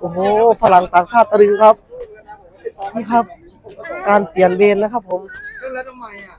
โอ้โหฝรั่งต่างชาติตะลึงครับ นี่ครับ การเปลี่ยนเวรนะครับ ผมแล้วทำไมอะ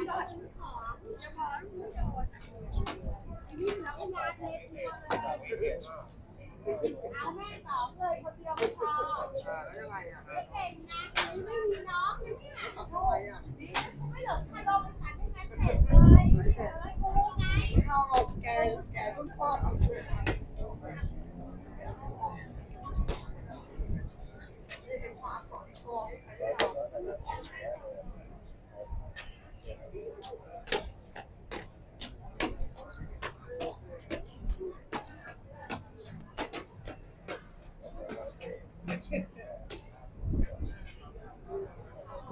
เอาแม่สองเลยคนเดียวไม่พอแล้วยังไงอะเก่งนะไม่มีน้องเลยเนี่ยทำไมอะไม่หลงคาโดเป็นฉันยังไงเสร็จเลยเสร็จเลยกูไงข้าวเอาแกแกต้นทอดอะ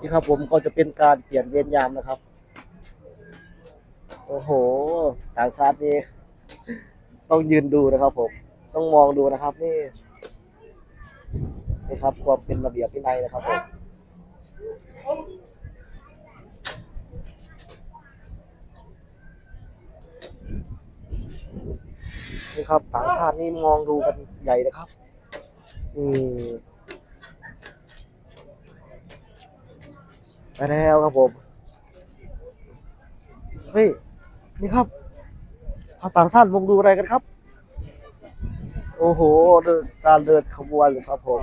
นี่ครับ ผมก็จะเป็นการเปลี่ยนเวรยามนะครับ โอ้โหต่างชาตินี่ต้องยืนดูนะครับ ผม ต้องมองดูนะครับ นี่นี่ครับความเป็นระเบียบวินัยนะครับผมนี่ครับต่างชาตินี่มองดูกันใหญ่นะครับนี่ ไปแล้วครับผม เฮ้ย นี่ครับอาต่างชาติมองดูอะไรกันครับ โอ้โหเดินการเดินขบวนเลยครับผม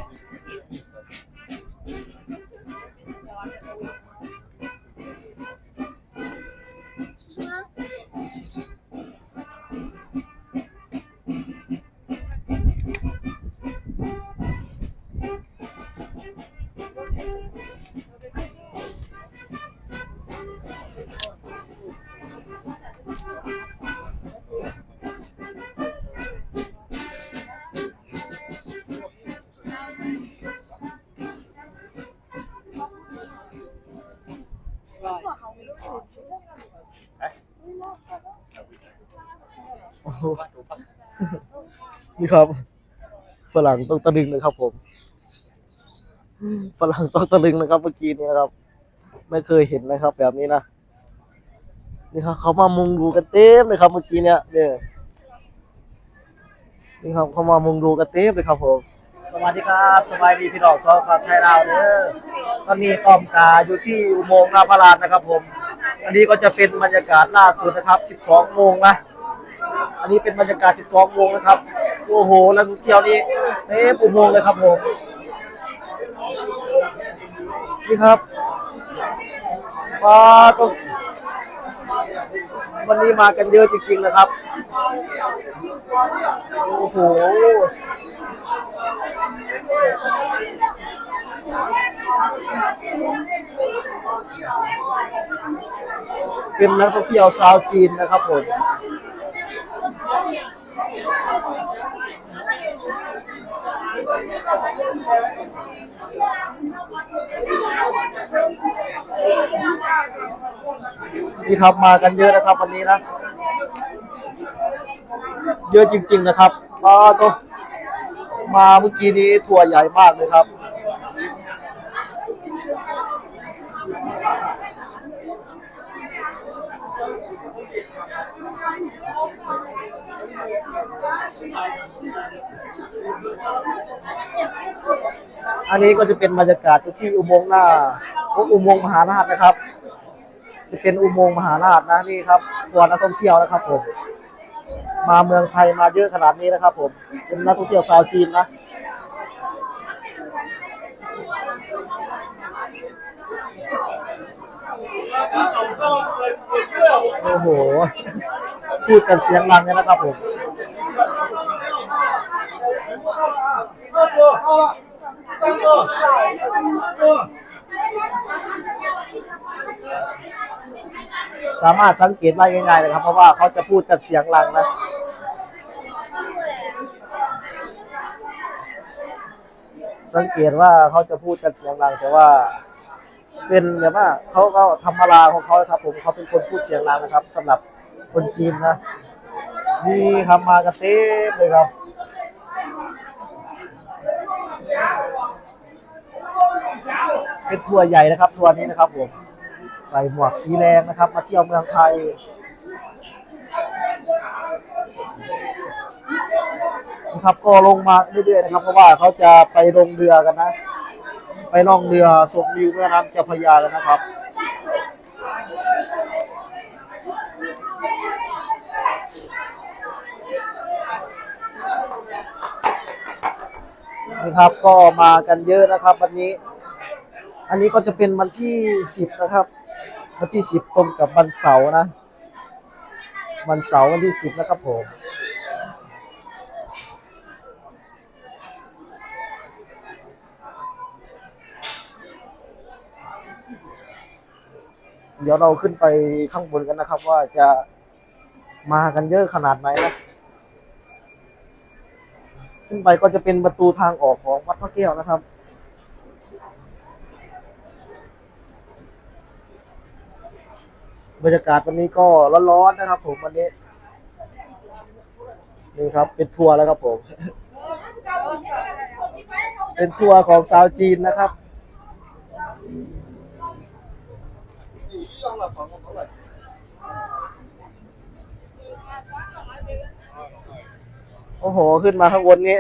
โอ้โหนี่ครับ ฝรั่งต้องตะลึงนะครับ ผม ฝรั่งต้องตะลึงนะครับเมื่อกี้นี้ครับ ไม่เคยเห็นนะครับ แบบนี้นะ นี่ครับ เขามามุงดูกันเต็มเลยครับเมื่อกี้เนี้ยเนี่ยนี่ครับ เขามามุงดูกันเต็มเลยครับ ผม สวัสดีครับสบายดีพี่น้องสองฝั่งไทยลาวเด้อตอนนี้กอมกาอยู่ที่อุโมงค์นาพาราชนะครับ ผม อันนี้ก็จะเป็นบรรยากาศล่าสุดนะครับ 12 โมงนะ อันนี้เป็นบรรยากาศ 12 โมงนะครับ โอ้โห นักท่องเที่ยวนี่เต็มอุโมงเลยครับผม นี่ครับว้าต้องวันนี้มากันเยอะจริงๆนะครับ โอ้โห เป็นนักท่องเที่ยวชาวจีนนะครับผมนี่ครับมากันเยอะนะครับวันนี้นะ เยอะจริง ๆ นะครับมาก็มาเมื่อกี้นี้ทัวร์ใหญ่มากเลยครับ อันนี้ก็จะเป็นบรรยากาศที่อุโมงค์หน้าอุโมงค์มหานาถนะครับ จะเป็นอุโมงค์มหานาถนะนี่ครับตัวนักท่องเที่ยวนะครับผม มาเมืองไทยมาเยอะขนาดนี้นะครับ ผมเป็นนักท่องเที่ยวชาวจีนนะโอ้โห พูดกันเสียงดังเลยนะครับผม สามารถสังเกตได้ง่ายๆเลยครับ เพราะว่าเขาจะพูดกันเสียงดังนะสังเกตว่าเขาจะพูดกันเสียงดังแต่ว่า เป็นแบบว่าเขาก็ธรรมราของเขาครับ ผมเขาเป็นคนพูดเสียงลาวนะครับสำหรับคนจีนนะนี่ครับมากันเต็มเลยครับ เป็นทัวร์ใหญ่นะครับทัวร์นี้นะครับผมใส่หมวกสีแดงนะครับ มาเที่ยวเมืองไทยนะครับก็ลงมาเรื่อยๆนะครับ เพราะว่าเขาจะไปลงเรือกันนะ ไปล่องเรือชมวิวแม่น้ำเจ้าพระยากันนะครับนี่ครับก็มากันเยอะนะครับวันนี้ อันนี้ก็จะเป็นวันที่สิบนะครับวันที่สิบตรงกับวันเสาร์นะ วันเสาร์วันที่สิบนะครับผมเดี๋ยวเราขึ้นไปข้างบนกันนะครับ ว่าจะมากันเยอะขนาดไหนนะ ขึ้นไปก็จะเป็นประตูทางออกของวัดพระแก้วนะครับ บรรยากาศวันนี้ก็ร้อนๆนะครับ ผมวันนี้นี่ครับ เป็นทัวร์แล้วครับผม เป็นทัวร์ของสาวจีนนะครับโอ้โห ขึ้นมาข้างบนนี้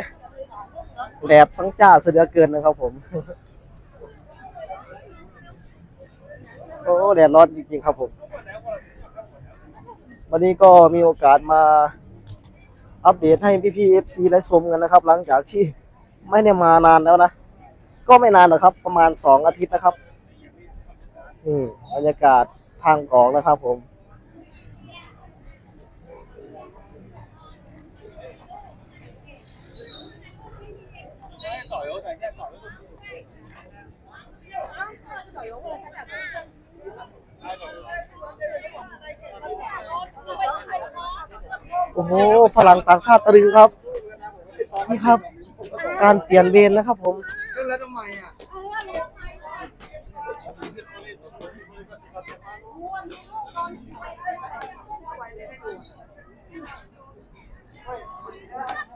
แดดสังจ้าเสียเหลือเกินนะครับผม โอ้แดดร้อนจริงๆครับผม วันนี้ก็มีโอกาสมาอัปเดตให้พี่ๆเอฟซีได้ชมกันนะครับ หลังจากที่ไม่ได้มานานแล้วนะ ก็ไม่นานหรอกครับ ประมาณสองอาทิตย์นะครับนี่บรรยากาศทางออกนะครับผม โอ้โหฝรั่งต่างชาติตรึงครับ นี่ครับ การเปลี่ยนเวรนะครับ ผมแล้วทำไมอะทำไมเล่นให้ดูเฮ้ยเออ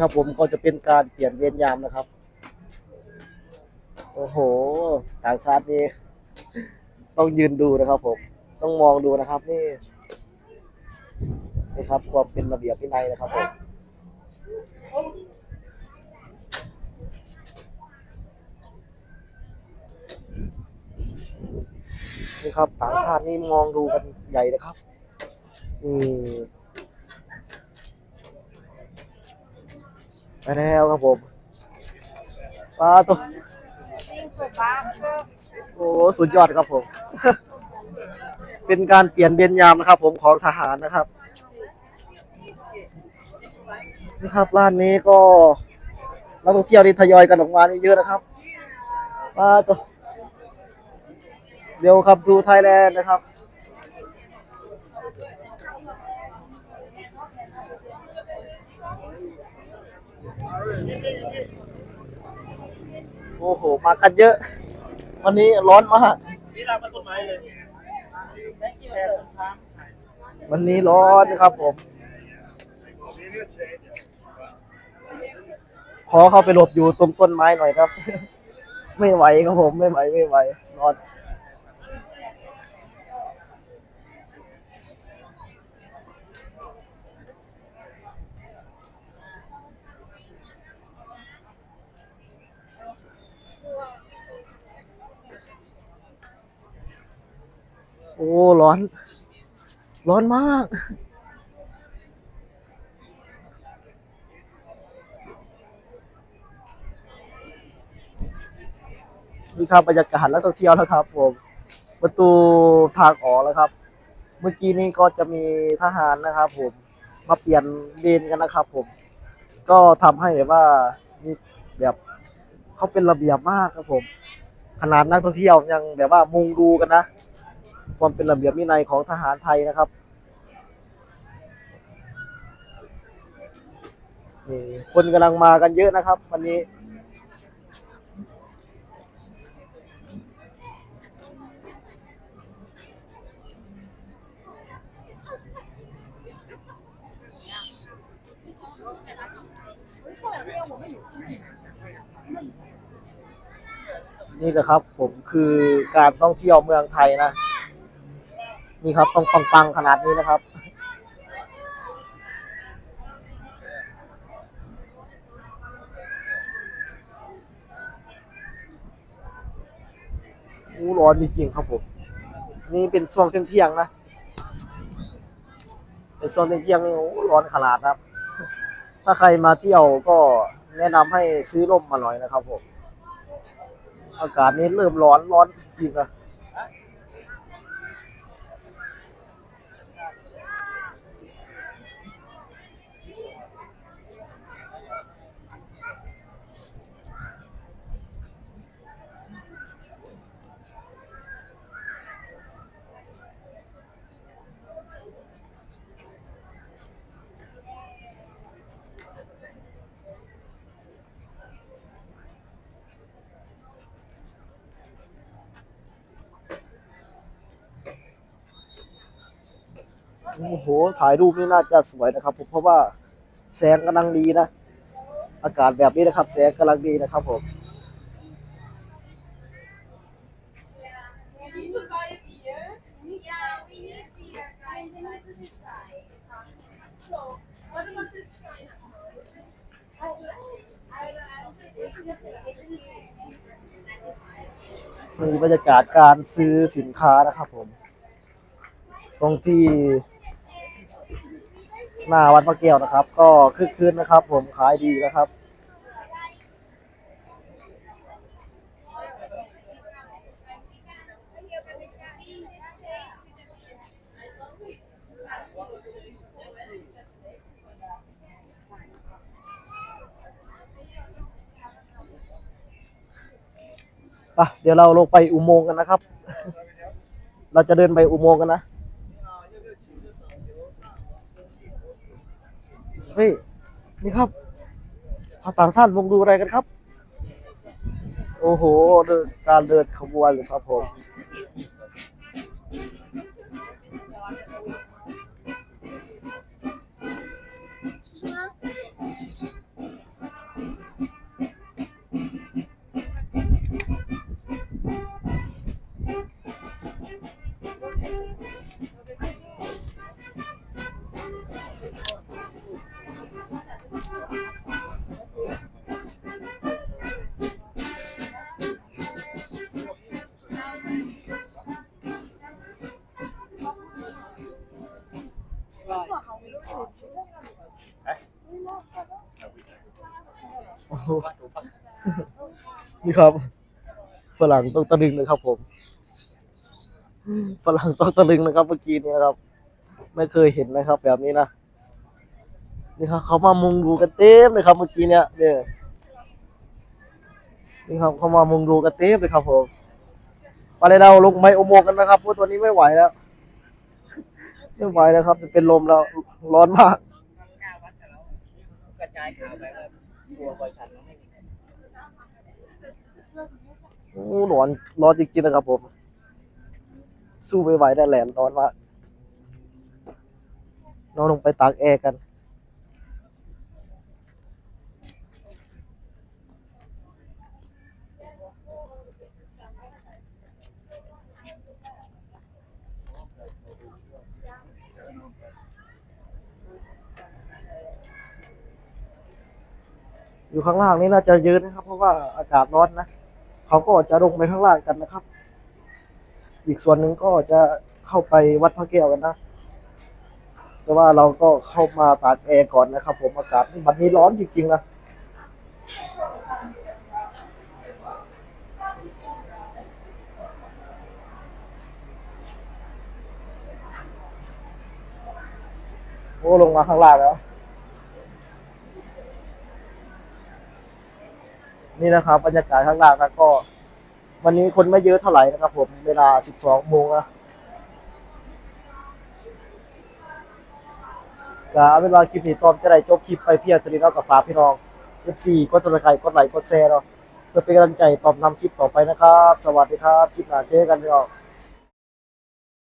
ครับ ผมก็จะเป็นการเปลี่ยนเวรยามนะครับ โอ้โหต่างชาตินี่ต้องยืนดูนะครับ ผม ต้องมองดูนะครับนี่นี่ครับความเป็นระเบียบวินัยนะครับผมนี่ครับต่างชาตินี่มองดูกันใหญ่นะครับนี่ ไปแล้วครับผมปลาตัวโอ้สุดยอดครับผม เป็นการเปลี่ยนเบญยามนะครับ ผมของทหารนะครับนี่ครับร้านนี้ก็นักท่องเที่ยวที่ทยอยกันออกมานี่เยอะนะครับมาตัวเดี๋ยวครับดูไทยแลนด์นะครับ โอ้โห มากันเยอะ วันนี้ร้อนมากวันนี้ร้อนนะครับผม ขอเข้าไปหลบอยู่ตรงต้นไม้หน่อยครับ ไม่ไหวครับผม ไม่ไหว ไม่ไหวร้อน ร้อน ร้อนมาก นี่ครับบรรยากาศนักท่องเที่ยวแล้วครับผมประตูทางออกแล้วครับ เมื่อกี้นี้ก็จะมีทหารนะครับ ผมมาเปลี่ยนเลนกันนะครับ ผม ก็ทำให้แบบว่ามีแบบเขาเป็นระเบียบมากครับผมขนาดนักท่องเที่ยวยังแบบว่ามุงดูกันนะ ความเป็นระเบียบวินัยของทหารไทยนะครับนี่คนกำลังมากันเยอะนะครับ วันนี้ นี่นะครับผมคือการท่องเที่ยวเมืองไทยนะ นี่ครับต้องปังๆขนาดนี้นะครับ อู้ร้อนจริงๆครับผม นี่เป็นช่วงเที่ยงๆนะ เป็นช่วงเที่ยงๆนี่โอ้ร้อนขนาดครับ ถ้าใครมาเที่ยวก็แนะนำให้ซื้อร่มมาหน่อยนะครับผม อากาศนี้เริ่มร้อนร้อนจริงอะ โอ้โหถ่ายรูปนี่น่าจะสวยนะครับผมเพราะว่าแสงกำลังดีนะ อากาศแบบนี้นะครับ แสงกำลังดีนะครับผมมีบรรยากาศการซื้อสินค้านะครับผม ตรงที่ หน้าวัดพระแก้วนะครับ ก็คึกคืนนะครับ ผมขายดีนะครับเดี๋ยวเราลงไปอุโมงค์กันนะครับ เราจะเดินไปอุโมงค์กันนะ เฮ้ย นี่ครับชาต่างชาติมองดูอะไรกันครับ โอ้โหการเดินขบวนเลยครับผม นี่ครับ ฝรั่งต้องตะลึงเลยครับ ผม ฝรั่งต้องตะลึงนะครับเมื่อกี้นี้นะครับ ไม่เคยเห็นนะครับ แบบนี้นะนี่ครับเขามามุงดูกันเต็มเลยครับเมื่อกี้เนี่ยเนี่ยนี่ครับเขามามุงดูกันเต็มเลยครับผมไปเลยเราลงไมโอโมงค์กันนะครับเพราะตัวนี้ไม่ไหวแล้วไม่ไหวแล้วครับ จะเป็นลมแล้วร้อนมากกระจายข่าวไปว่า ตัวบริษัทเราไม่มีโอ้ร้อนร้อนจริงๆนะครับผม สู้ไม่ไหวได้แหลมร้อนมากนอนลงไปตากแอร์กัน อยู่ข้างล่างนี่น่าจะเยอะนะครับ เพราะว่าอากาศร้อนนะเขาก็จะลงไปข้างล่างกันนะครับ อีกส่วนหนึ่งก็จะเข้าไปวัดพระแก้วกันนะแต่ว่าเราก็เข้ามาตากแอร์ก่อนนะครับ ผมอากาศนี่บัดนี้ร้อนจริงๆนะโอ้ลงมาข้างล่างแล้ว นี่นะครับบรรยากาศข้างล่างนะก็ วันนี้คนไม่เยอะเท่าไหร่นะครับผมเวลา 12โมงนะก็เอาเวลาคลิปนี้ตอมจะได้จบคลิปไปเพียรตรีแล้วกับฝาพี่น้อง FC กดซับสไครกดไลค์กดแชร์เนาะเพื่อเป็นกำลังใจตอมนำคลิปต่อไปนะครับ สวัสดีครับ คลิปหน้าเจอกันพี่น้อง